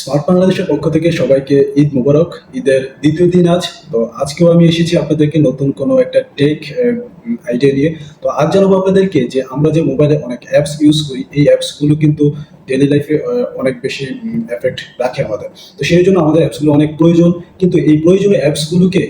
Smart বাংলাদেশের পক্ষ থেকে সবাইকে ঈদ মুবারক, ঈদের দ্বিতীয় দিন আজ। তো আজকেও আমি এসেছি আপনাদেরকে নতুন কোনো একটা টেক আইডিয়া নিয়ে। তো আজ জানাব আপনাদেরকে যে আমরা যে মোবাইলে অনেক অ্যাপস ইউজ করি, এই অ্যাপসগুলো কিন্তু ডেলি লাইফে অনেক বেশি এফেক্ট রাখে আমাদের। তো সেই জন্য আমাদের অ্যাপসগুলো অনেক প্রয়োজন। কিন্তু এই প্রয়োজনীয় অ্যাপসগুলোকে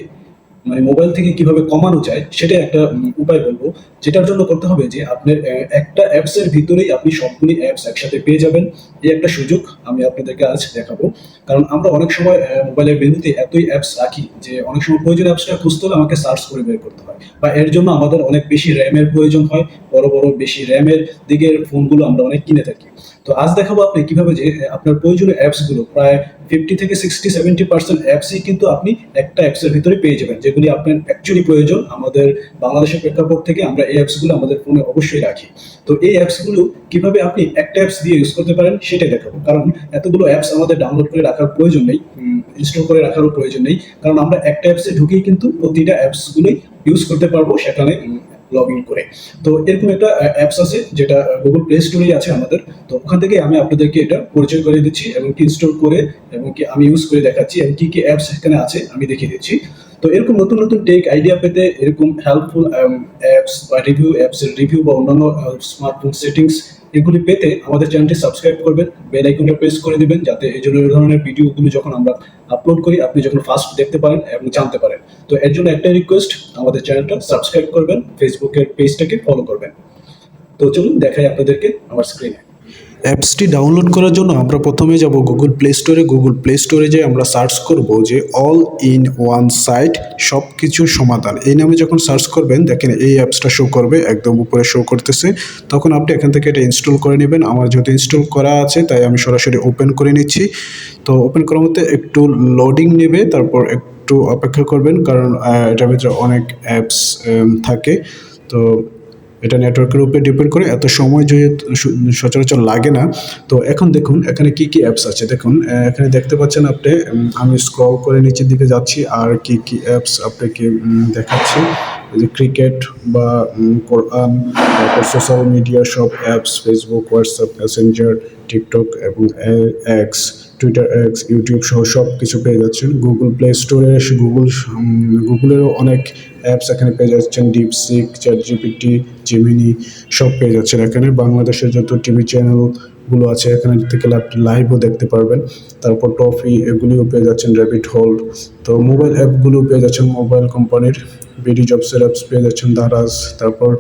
মানে মোবাইল থেকে কীভাবে কমানো যায় সেটা একটা উপায় বলব। যেটার জন্য করতে হবে যে, আপনার একটা অ্যাপসের ভিতরেই আপনি সবগুলি অ্যাপস একসাথে পেয়ে যাবেন। এই একটা সুযোগ আমি আপনাদেরকে আজ দেখাবো। কারণ আমরা অনেক সময় মোবাইলের মেনুতে এতই অ্যাপস রাখি যে, অনেক সময় প্রয়োজনীয় অ্যাপসটা খুঁজতে হলে আমাকে সার্চ করে বের করতে হয়। বা এর জন্য আমাদের অনেক বেশি র্যামের প্রয়োজন হয়, বড় বড় বেশি র্যামের দিকের ফোনগুলো আমরা অনেক কিনে থাকি। তো আজ দেখাবো আপনি কীভাবে যে আপনার প্রয়োজনীয় অ্যাপসগুলো প্রায় ফিফটি থেকে সিক্সটি সেভেন্টি পার্সেন্ট অ্যাপসই কিন্তু আপনি একটা অ্যাপসের ভিতরে পেয়ে যাবেন। যেগুলি আপনার অ্যাকচুয়ালি প্রয়োজন, আমাদের বাংলাদেশের প্রেক্ষাপট থেকে আমরা এই অ্যাপসগুলো আমাদের ফোনে অবশ্যই রাখি। তো এই অ্যাপসগুলো কীভাবে আপনি একটা অ্যাপস দিয়ে ইউজ করতে পারেন সেটাই দেখাবো। কারণ এতগুলো অ্যাপস আমাদের ডাউনলোড করে রাখার প্রয়োজন নেই ইনস্টল করে রাখারও প্রয়োজন নেই। কারণ আমরা একটা অ্যাপসে ঢুকেই কিন্তু প্রতিটা অ্যাপসগুলোই ইউজ করতে পারব সেখানে লগ ইন করে। তো এরকম একটা অ্যাপস আছে যেটা গুগল প্লে স্টোরেই আছে আমাদের। তো ওখান থেকে আমি আপনাদেরকে এটা পরিচয় করে দিচ্ছি এবং কি ইনস্টল করে এবং কি আমি ইউজ করে দেখাচ্ছি এবং কি কি অ্যাপস এখানে আছে আমি দেখিয়ে দিচ্ছি। তো এরকম নতুন নতুন টেক আইডিয়া পেতে এরকম হেল্পফুল অ্যাপস বা রিভিউ অ্যাপসের রিভিউ বা অন্যান্য স্মার্টফোন সেটিংস এগুলি পেতে আমাদের চ্যানেলটি সাবস্ক্রাইব করবেন বেল আইকনটা প্রেস করে দিবেন, যাতে এই জন্য এই ধরনের ভিডিওগুলো যখন আমরা আপলোড করি, আপনি যখন ফার্স্ট দেখতে পারেন এবং জানতে পারেন। তো এর জন্য একটা রিকোয়েস্ট আমাদের চ্যানেলটা সাবস্ক্রাইব করবেন ফেসবুকের পেজটাকে ফলো করবেন। তো চলুন দেখাই আপনাদেরকে আমার স্ক্রিনে অ্যাপসটি ডাউনলোড করার জন্য আমরা প্রথমে যাব গুগল প্লে স্টোরে গুগল প্লে স্টোরে যে আমরা সার্চ করব যে অল ইন ওয়ান সাইট সব কিছু সমাধান। এই নামে যখন সার্চ করবেন, দেখেন এই অ্যাপসটা শো করবে, একদম উপরে শো করতেছে। তখন আপনি এখান থেকে এটা ইনস্টল করে নেবেন। আমার যেহেতু ইনস্টল করা আছে, তাই আমি সরাসরি ওপেন করে নিচ্ছি। তো ওপেন করার মধ্যে একটু লোডিং নেবে, তারপর একটু অপেক্ষা করবেন, কারণ এটার ভিতরে অনেক অ্যাপস থাকে। তো এটা নেটওয়ার্কের উপরে ডিপেন্ড করে, এত সময় যেহেতু সচরাচর লাগে না, তো এখন দেখুন, এখানে কি কি অ্যাপস আছে? দেখুন এখানে দেখতে পাচ্ছেন আপনি আমি স্ক্রল করে নিচের দিকে যাচ্ছি, আর কি কি অ্যাপস আপনাকে দেখাচ্ছি। যে ক্রিকেট বা কোরআন, তারপর সোশ্যাল মিডিয়া সব apps Facebook WhatsApp Messenger TikTok এবং এক্স টুইটার এক্স ইউটিউব সহ সব কিছু পেয়ে যাচ্ছেন। গুগল প্লে স্টোরে গুগল গুগলেরও অনেক অ্যাপস এখানে পেয়ে যাচ্ছেন। ডিপসিক চ্যাট জিপিটি জিমিনি সব পেয়ে যাচ্ছেন এখানে। বাংলাদেশের যত টিভি চ্যানেলগুলো আছে, এখানে থেকে আপনি লাইভও দেখতে পারবেন। তারপর টফি এগুলিও পেয়ে যাচ্ছেন র্যাপিড হোল্ড তো মোবাইল অ্যাপগুলো পেয়ে যাচ্ছেন মোবাইল কোম্পানির বিডি জবসের অ্যাপস পেয়ে যাচ্ছেন দারাজ তারপর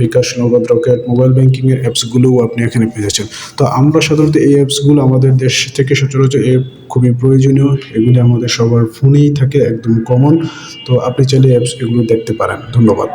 বিকাশ নগদ রকেট মোবাইল ব্যাংকিংয়ের অ্যাপসগুলোও আপনি এখানে পেয়ে যাচ্ছেন। তো আমরা সাধারণত এই অ্যাপসগুলো আমাদের দেশ থেকে সচরাচর এ খুবই প্রয়োজনীয়। এগুলি আমাদের সবার ফোনেই থাকে, একদম কমন তো আপনি চাইলে অ্যাপস এগুলো দেখতে পারেন। ধন্যবাদ।